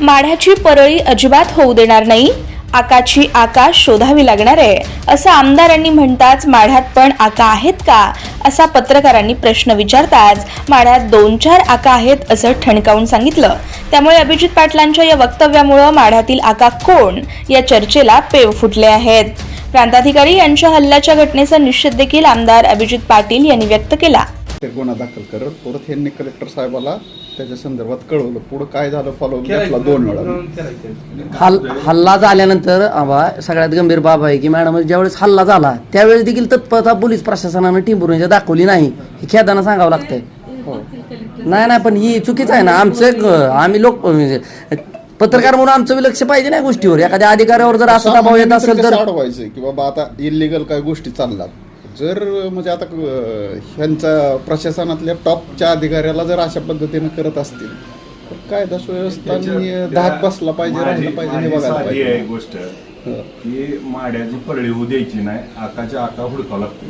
माढ्याची परळी अजिबात होऊ देणार नाही. आकाची आकाश शोधावी लागणार आहे. असं आमदारांनी म्हणताच माढ्यात पण आका आहेत का? असा पत्रकारांनी प्रश्न विचारताच माढ्यात दोन चार आका आहेत असं ठणकावून सांगितलं. त्यामुळे अभिजित पाटलांच्या या वक्तव्यामुळं माढ्यातील आका कोण? या चर्चेला पेव फुटले आहेत. प्रांताधिकारी यांच्या हल्ल्याच्या घटनेचा निषेध देखील आमदार अभिजित पाटील यांनी व्यक्त केला. ते गुन्हा दाखल करत परत यांनी कलेक्टर साहेबाला त्याच्या संदर्भात कळवलं. पुढं काय झालं फॉलो घेतला दोन वेळा. हल हल्ला झाल्यानंतर आबा सगळ्यात गंभीर बाब आहे की मॅडम ज्यावेळेस हल्ला झाला त्यावेळेस देखील तत्परता पोलीस प्रशासनानं टिंबुर्णीच्या दाखवली नाही. हे खेदानं सांगावं लागतंय. नाही नाही पण ही चुकीचं आहे ना. आमचं आम्ही लोक म्हणजे पत्रकार म्हणून आमचं लक्ष पाहिजे ना गोष्टीवर. एखाद्या अधिकाऱ्यावर जर असा दबाव येत असेल तर की बाबा आता इलिगल काय गोष्टी चालतात जर म्हणजे आता ह्यांचा प्रशासनातल्या टॉपच्या अधिकाऱ्याला जर अशा पद्धतीने करत असतील तर कायदा सुव्यवस्था धाक बसला पाहिजे राहिलं पाहिजे हे बघायला पाहिजे. गोष्ट की माड्याची परळी होऊ द्यायची नाही आकाच्या आका हुडकावं लागतो